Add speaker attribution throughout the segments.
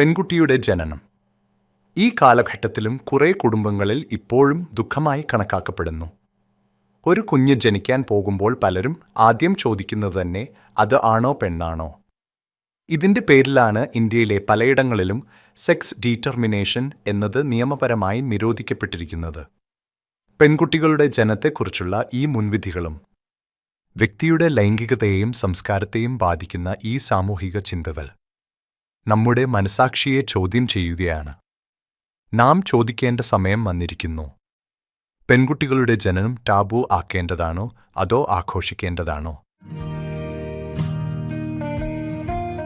Speaker 1: പെൺകുട്ടിയുടെ ജനനം. ഈ കാലഘട്ടത്തിലും കുറേ കുടുംബങ്ങളിൽ ഇപ്പോഴും ദുഃഖമായി കണക്കാക്കപ്പെടുന്നു. ഒരു കുഞ്ഞ് ജനിക്കാൻ പോകുമ്പോൾ പലരും ആദ്യം ചോദിക്കുന്നത് തന്നെ അത് ആണോ പെണ്ണാണോ? ഇതിന്റെ പേരിലാണ് ഇന്ത്യയിലെ പലയിടങ്ങളിലും സെക്സ് ഡീറ്റർമിനേഷൻ എന്നത് നിയമപരമായി നിരോധിക്കപ്പെട്ടിരിക്കുന്നത്. പെൺകുട്ടികളുടെ ജനത്തെക്കുറിച്ചുള്ള ഈ മുൻവിധികളും വ്യക്തിയുടെ ലൈംഗികതയെയും സംസ്കാരത്തെയും ബാധിക്കുന്ന ഈ സാമൂഹിക ചിന്തകൾ. നമ്മുടെ മനസാക്ഷിയെ ചോദ്യം ചെയ്യുകയാണ്. നാം ചോദിക്കേണ്ട സമയം വന്നിരിക്കുന്നു. പെൺകുട്ടികളുടെ ജനനം ടാബു ആക്കേണ്ടതാണോ? അതോ ആഘോഷിക്കേണ്ടതാണോ?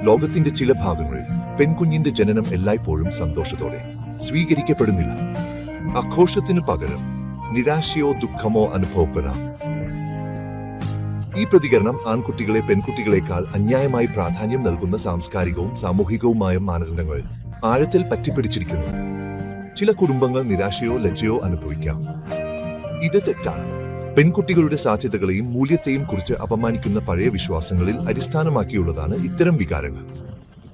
Speaker 2: ലോകത്തിന്റെ ചില ഭാഗങ്ങളിൽ പെൺകുഞ്ഞിന്റെ ജനനം എല്ലായ്പ്പോഴും സന്തോഷത്തോടെ സ്വീകരിക്കപ്പെടുന്നില്ല. ആഘോഷത്തിന് പകരം നിരാശയോ ദുഃഖമോ അനുഭവപ്പെടാം. ഈ പ്രതികരണം ആൺകുട്ടികളെ പെൺകുട്ടികളെക്കാൾ അന്യായമായി പ്രാധാന്യം നൽകുന്ന സാംസ്കാരികവും സാമൂഹികവുമായ മാനദണ്ഡങ്ങൾ ആഴത്തിൽ പറ്റിപ്പിടിച്ചിരിക്കുന്നു. ചില കുടുംബങ്ങൾ നിരാശയോ ലജ്ജയോ അനുഭവിക്കാം. ഇത് തെറ്റാണ്. പെൺകുട്ടികളുടെ സാധ്യതകളെയും മൂല്യത്തെയും കുറിച്ച് അപമാനിക്കുന്ന പഴയ വിശ്വാസങ്ങളിൽ അടിസ്ഥാനമാക്കിയുള്ളതാണ് ഇത്തരം വികാരങ്ങൾ.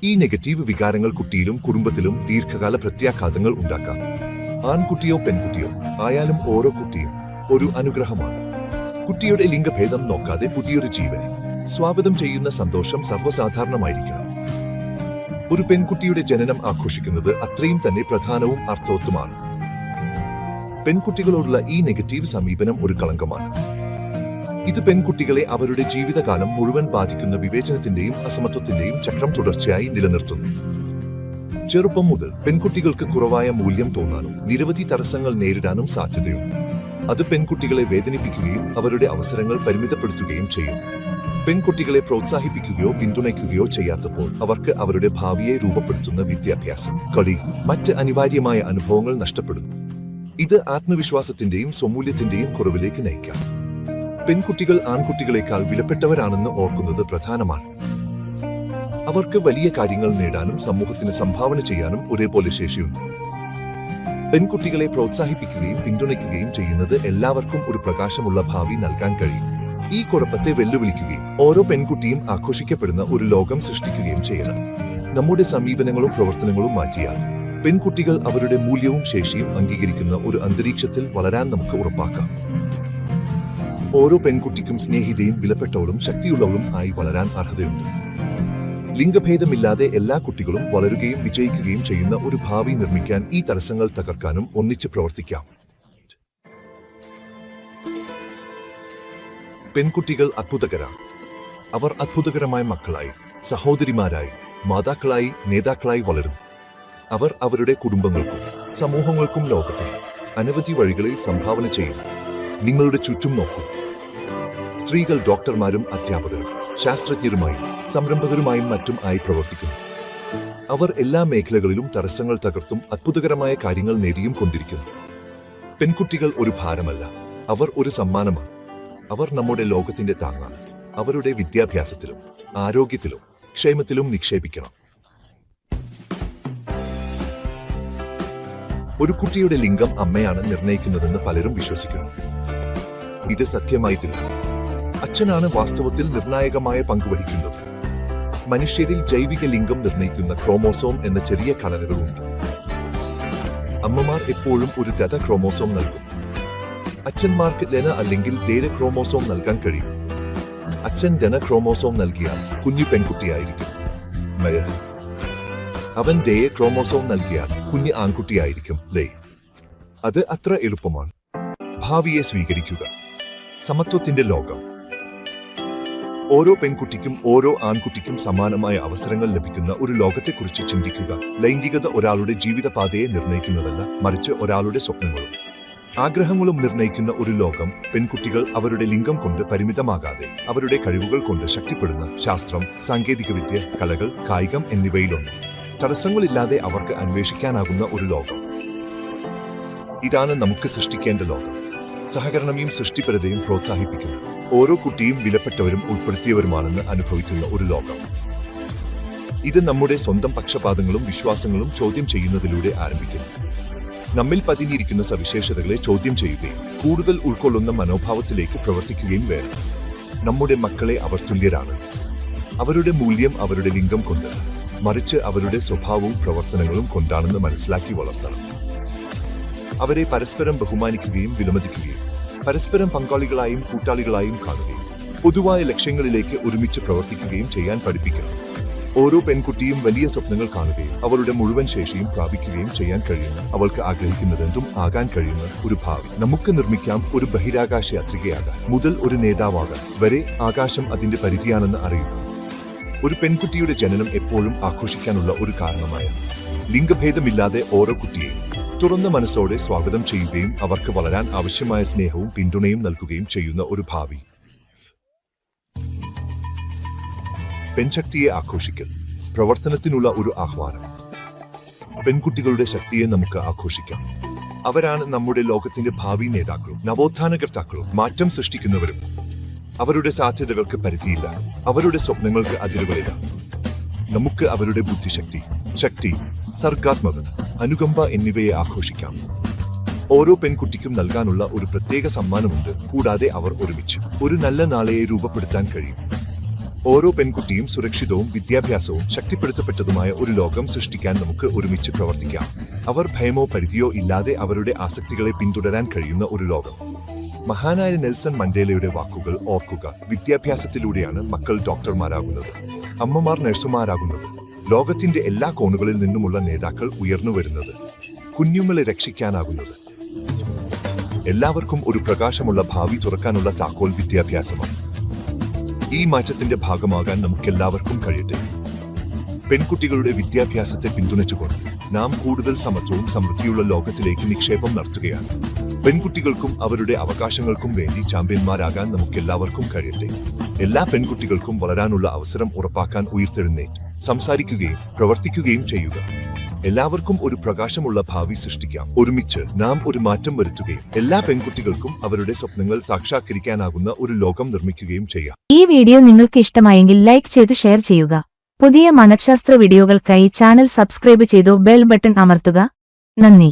Speaker 2: ഈ നെഗറ്റീവ് വികാരങ്ങൾ കുട്ടിയിലും കുടുംബത്തിലും ദീർഘകാല പ്രത്യാഘാതങ്ങൾ ഉണ്ടാക്കാം. ആൺകുട്ടിയോ പെൺകുട്ടിയോ ആയാലും ഓരോ കുട്ടിയും ഒരു അനുഗ്രഹമാണ്. കുട്ടിയുടെ ലിംഗഭേദം നോക്കാതെ പുതിയൊരു ജീവനെ. സ്വാഗതം ചെയ്യുന്ന സന്തോഷം സർവസാധാരണമായിരിക്കണം. ഒരു പെൺകുട്ടിയുടെ ജനനം ആഘോഷിക്കുന്നത് അത്രയും തന്നെ പ്രധാനവും അർത്ഥവത്തുമാണ്. പെൺകുട്ടികളോടുള്ള ഈ നെഗറ്റീവ് സമീപനം ഒരു കളങ്കമാണ്. ഇത് പെൺകുട്ടികളെ അവരുടെ ജീവിതകാലം മുഴുവൻ ബാധിക്കുന്ന വിവേചനത്തിന്റെയും അസമത്വത്തിന്റെയും ചക്രം തുടർച്ചയായി നിലനിർത്തുന്നു. ചെറുപ്പം മുതൽ പെൺകുട്ടികൾക്ക് കുറവായ മൂല്യം തോന്നാനും നിരവധി തടസ്സങ്ങൾ നേരിടാനും സാധ്യതയുണ്ട്. അത് പെൺകുട്ടികളെ വേദനിപ്പിക്കുകയും അവരുടെ അവസരങ്ങൾ പരിമിതപ്പെടുത്തുകയും ചെയ്യും. പെൺകുട്ടികളെ പ്രോത്സാഹിപ്പിക്കുകയോ പിന്തുണയ്ക്കുകയോ ചെയ്യാത്തപ്പോൾ അവർക്ക് അവരുടെ ഭാവിയെ രൂപപ്പെടുത്തുന്ന വിദ്യാഭ്യാസം കളി മറ്റ് അനിവാര്യമായ അനുഭവങ്ങൾ നഷ്ടപ്പെടുന്നു. ഇത് ആത്മവിശ്വാസത്തിന്റെയും സ്വമൂല്യത്തിന്റെയും കുറവിലേക്ക് നയിക്കാം. പെൺകുട്ടികൾ ആൺകുട്ടികളെക്കാൾ വിലപ്പെട്ടവരാണെന്ന് ഓർക്കുന്നത് പ്രധാനമാണ്. അവർക്ക് വലിയ കാര്യങ്ങൾ നേടാനും സമൂഹത്തിന് സംഭാവന ചെയ്യാനും ഒരേപോലെ ശേഷിയുണ്ട്. പെൺകുട്ടികളെ പ്രോത്സാഹിപ്പിക്കുകയും പിന്തുണയ്ക്കുകയും ചെയ്യുന്നത് എല്ലാവർക്കും ഒരു പ്രകാശമുള്ള ഭാവി നൽകാൻ കഴിയും. ഈ കുഴപ്പത്തെ വെല്ലുവിളിക്കുകയും ഓരോ പെൺകുട്ടിയും ആഘോഷിക്കപ്പെടുന്ന ഒരു ലോകം സൃഷ്ടിക്കുകയും ചെയ്യണം. നമ്മുടെ സമീപനങ്ങളും പ്രവർത്തനങ്ങളും മാറ്റിയാൽ പെൺകുട്ടികൾ അവരുടെ മൂല്യവും ശേഷിയും അംഗീകരിക്കുന്ന ഒരു അന്തരീക്ഷത്തിൽ വളരാൻ നമുക്ക് ഉറപ്പാക്കാം. ഓരോ പെൺകുട്ടിക്കും സ്നേഹിതയും വിലപ്പെട്ടവളും ശക്തിയുള്ളവളും ആയി വളരാൻ അർഹതയുണ്ട്. ലിംഗഭേദമില്ലാതെ എല്ലാ കുട്ടികളും വളരുകയും വിജയിക്കുകയും ചെയ്യുന്ന ഒരു ഭാവി നിർമ്മിക്കാൻ ഈ തടസ്സങ്ങൾ തകർക്കാനും ഒന്നിച്ച് പ്രവർത്തിക്കാം. പെൺകുട്ടികൾ അത്ഭുതകരാണ്. അവർ അത്ഭുതകരമായ മക്കളായി സഹോദരിമാരായി മാതാക്കളായി നേതാക്കളായി വളരുന്നു. അവർ അവരുടെ കുടുംബങ്ങൾക്കും സമൂഹങ്ങൾക്കും ലോകത്തിന് അനവധി വഴികളിൽ സംഭാവന ചെയ്യുന്നു. നിങ്ങളുടെ ചുറ്റും നോക്കൂ. സ്ത്രീകൾ ഡോക്ടർമാരും അധ്യാപകരും ശാസ്ത്രജ്ഞരുമായും സംരംഭകരുമായും മറ്റും ആയി പ്രവർത്തിക്കുന്നു. അവർ എല്ലാ മേഖലകളിലും തടസ്സങ്ങൾ തകർത്തും അത്ഭുതകരമായ കാര്യങ്ങൾ നേടിയും കൊണ്ടിരിക്കുന്നു. പെൺകുട്ടികൾ ഒരു ഭാരമല്ല. അവർ ഒരു സമ്മാനമാണ്. അവർ നമ്മുടെ ലോകത്തിന്റെ താങ്ങാണ്. അവരുടെ വിദ്യാഭ്യാസത്തിലും ആരോഗ്യത്തിലും ക്ഷേമത്തിലും നിക്ഷേപിക്കണം. ഒരു കുട്ടിയുടെ ലിംഗം അമ്മയാണ് നിർണയിക്കുന്നതെന്ന് പലരും വിശ്വസിക്കുന്നു. ഇത് സത്യമായിട്ടില്ല. അച്ഛനാണ് വാസ്തവത്തിൽ നിർണായകമായ പങ്കുവഹിക്കുന്നത് മനുഷ്യരിൽ ജൈവിക ലിംഗം നിർണയിക്കുന്ന ക്രോമോസോം എന്ന ചെറിയ ഘടനകളുണ്ട് അമ്മമാർ എപ്പോഴും ഒരു ഗത ക്രോമോസോം നൽകും. അച്ഛന്മാർക്ക് ലെന അല്ലെങ്കിൽ ഡേര ക്രോമോസോം നൽകാൻ കഴിയും. അച്ഛൻ ഡെന ക്രോമോസോം നൽകിയാൽ കുഞ്ഞു പെൺകുട്ടിയായിരിക്കും. അവൻ ഡേയെ ക്രോമോസോം നൽകിയാൽ കുഞ്ഞ് ആൺകുട്ടിയായിരിക്കും. ലേ. അത് അത്ര എളുപ്പമാണ്. ഭാവിയെ സ്വീകരിക്കുക. സമത്വത്തിന്റെ ലോകം. ഓരോ പെൺകുട്ടിക്കും ഓരോ ആൺകുട്ടിക്കും സമാനമായ അവസരങ്ങൾ ലഭിക്കുന്ന ഒരു ലോകത്തെക്കുറിച്ച് ചിന്തിക്കുക. ലൈംഗികത ഒരാളുടെ ജീവിതപാതയെ നിർണയിക്കുന്നതല്ല മറിച്ച് ഒരാളുടെ സ്വപ്നങ്ങളും. ആഗ്രഹങ്ങളും നിർണയിക്കുന്ന ഒരു ലോകം പെൺകുട്ടികൾ അവരുടെ ലിംഗം കൊണ്ട് പരിമിതമാകാതെ അവരുടെ കഴിവുകൾ കൊണ്ട് ശക്തിപ്പെടുന്ന ശാസ്ത്രം സാങ്കേതികവിദ്യ കലകൾ കായികം എന്നിവയിലുണ്ട് തടസ്സങ്ങളില്ലാതെ അവർക്ക് അന്വേഷിക്കാനാകുന്ന ഒരു ലോകം. ഇതാണ് നമുക്ക് സൃഷ്ടിക്കേണ്ട ലോകം. സഹകരണമേയും സൃഷ്ടിപരതയും പ്രോത്സാഹിപ്പിക്കുന്നു ഓരോ കുട്ടിയും വിലപ്പെട്ടവരും ഉൾപ്പെടുത്തിയവരുമാണെന്ന് അനുഭവിക്കുന്ന ഒരു ലോകം. ഇത് നമ്മുടെ സ്വന്തം പക്ഷപാതങ്ങളും വിശ്വാസങ്ങളും ചോദ്യം ചെയ്യുന്നതിലൂടെ ആരംഭിക്കുന്നു. നമ്മിൽ പതിഞ്ഞിരിക്കുന്ന സവിശേഷതകളെ ചോദ്യം ചെയ്യുകയും കൂടുതൽ ഉൾക്കൊള്ളുന്ന മനോഭാവത്തിലേക്ക് പ്രവർത്തിക്കുകയും വേണം. നമ്മുടെ മക്കളെ അവർ തുല്യരാണ്. അവരുടെ മൂല്യം അവരുടെ ലിംഗം കൊണ്ട് മറിച്ച് അവരുടെ സ്വഭാവവും പ്രവർത്തനങ്ങളും കൊണ്ടാണെന്ന് മനസ്സിലാക്കി വളർത്തണം. അവരെ പരസ്പരം ബഹുമാനിക്കുകയും വിലമതിക്കുകയും പരസ്പരം പങ്കാളികളായും കൂട്ടാളികളായും കാണുകയും പൊതുവായ ലക്ഷ്യങ്ങളിലേക്ക് ഒരുമിച്ച് പ്രവർത്തിക്കുകയും ചെയ്യാൻ പഠിപ്പിക്കണം. ഓരോ പെൺകുട്ടിയും വലിയ സ്വപ്നങ്ങൾ കാണുകയും അവളുടെ മുഴുവൻ ശേഷിയും പ്രാപിക്കുകയും ചെയ്യാൻ കഴിയുന്ന അവൾക്ക് ആഗ്രഹിക്കുന്നതെന്തും ആകാൻ കഴിയുന്ന ഒരു ഭാവി. നമുക്ക് നിർമ്മിക്കാം ഒരു ബഹിരാകാശ യാത്രികയാകാൻ. മുതൽ ഒരു നേതാവാകാൻ. വരെ ആകാശം അതിന്റെ പരിധിയാണെന്ന് അറിയുന്നു ഒരു പെൺകുട്ടിയുടെ ജനനം എപ്പോഴും ആഘോഷിക്കാനുള്ള ഒരു കാരണമായ ലിംഗഭേദമില്ലാതെ ഓരോ കുട്ടിയെയും തുറന്ന മനസ്സോടെ സ്വാഗതം ചെയ്യുകയും അവർക്ക് വളരാൻ ആവശ്യമായ സ്നേഹവും പിന്തുണയും നൽകുകയും ചെയ്യുന്ന ഒരു ഭാവി. പെൺശക്തിയെ ആഘോഷിക്കൽ പ്രവർത്തനത്തിനുള്ള ഒരു ആഹ്വാനം. പെൺകുട്ടികളുടെ ശക്തിയെ നമുക്ക് ആഘോഷിക്കാം. അവരാണ് നമ്മുടെ ലോകത്തിന്റെ ഭാവി നേതാക്കളും നവോത്ഥാനകർത്താക്കളും മാറ്റം സൃഷ്ടിക്കുന്നവരും. അവരുടെ സാധ്യതകൾക്ക് പരിധിയില്ല അവരുടെ സ്വപ്നങ്ങൾക്ക് അതിരുകളില്ല. നമുക്ക് അവരുടെ ബുദ്ധിശക്തി ശക്തി സർഗാത്മകത അനുകമ്പ എന്നിവയെ ആഘോഷിക്കാം. ഓരോ പെൺകുട്ടിക്കും നൽകാനുള്ള ഒരു പ്രത്യേക സമ്മാനമുണ്ട്. കൂടാതെ അവർ ഒരുമിച്ച് ഒരു നല്ല നാളെയെ രൂപപ്പെടുത്താൻ കഴിയും. ഓരോ പെൺകുട്ടിയും സുരക്ഷിതവും വിദ്യാഭ്യാസവും ശക്തിപ്പെടുത്തപ്പെട്ടതുമായ ഒരു ലോകം സൃഷ്ടിക്കാൻ നമുക്ക് ഒരുമിച്ച് പ്രവർത്തിക്കാം. അവർ ഭയമോ പരിധിയോ ഇല്ലാതെ അവരുടെ ആസക്തികളെ പിന്തുടരാൻ കഴിയുന്ന ഒരു ലോകം. മഹാനായ നെൽസൺ മണ്ടേലയുടെ വാക്കുകൾ ഓർക്കുക. വിദ്യാഭ്യാസത്തിലൂടെയാണ് മക്കൾ ഡോക്ടർമാരാകുന്നത്. അമ്മമാർ നഴ്സുമാരാകുന്നത്. ലോകത്തിന്റെ എല്ലാ കോണുകളിൽ നിന്നുമുള്ള നേതാക്കൾ ഉയർന്നു വരുന്നത്. കുഞ്ഞുങ്ങളെ രക്ഷിക്കാനാകുന്നത്. എല്ലാവർക്കും ഒരു പ്രകാശമുള്ള ഭാവി തുറക്കാനുള്ള താക്കോൽ വിദ്യാഭ്യാസമാണ്. ഈ മാറ്റത്തിന്റെ ഭാഗമാകാൻ നമുക്കെല്ലാവർക്കും കഴിയട്ടെ. പെൺകുട്ടികളുടെ വിദ്യാഭ്യാസത്തെ പിന്തുണച്ചുകൊണ്ട് നാം കൂടുതൽ സമത്വവും സമൃദ്ധിയുള്ള ലോകത്തിലേക്ക് നിക്ഷേപം നടത്തുകയാണ്. പെൺകുട്ടികൾക്കും അവരുടെ അവകാശങ്ങൾക്കും വേണ്ടി ചാമ്പ്യന്മാരാകാൻ നമുക്കെല്ലാവർക്കും കഴിയട്ടെ. എല്ലാ പെൺകുട്ടികൾക്കും വളരാനുള്ള അവസരം ഉറപ്പാക്കാൻ ഉയർത്തെഴുന്നേറ്റ് സംസാരിക്കുകയും പ്രവർത്തിക്കുകയും ചെയ്യുക. എല്ലാവർക്കും ഒരു പ്രകാശമുള്ള ഭാവി സൃഷ്ടിക്കാം. ഒരുമിച്ച് നാം ഒരു മാറ്റം വരുത്തുകയും എല്ലാ പെൺകുട്ടികൾക്കും അവരുടെ സ്വപ്നങ്ങൾ സാക്ഷാത്കരിക്കാനാകുന്ന ഒരു ലോകം നിർമ്മിക്കുകയും ചെയ്യാം.
Speaker 3: ഈ വീഡിയോ നിങ്ങൾക്ക് ഇഷ്ടമായെങ്കിൽ ലൈക്ക് ചെയ്ത് ഷെയർ ചെയ്യുക. പുതിയ മനഃശാസ്ത്ര വീഡിയോകൾക്കായി ചാനൽ സബ്സ്ക്രൈബ് ചെയ്തു ബെൽ ബട്ടൺ അമർത്തുക. നന്ദി.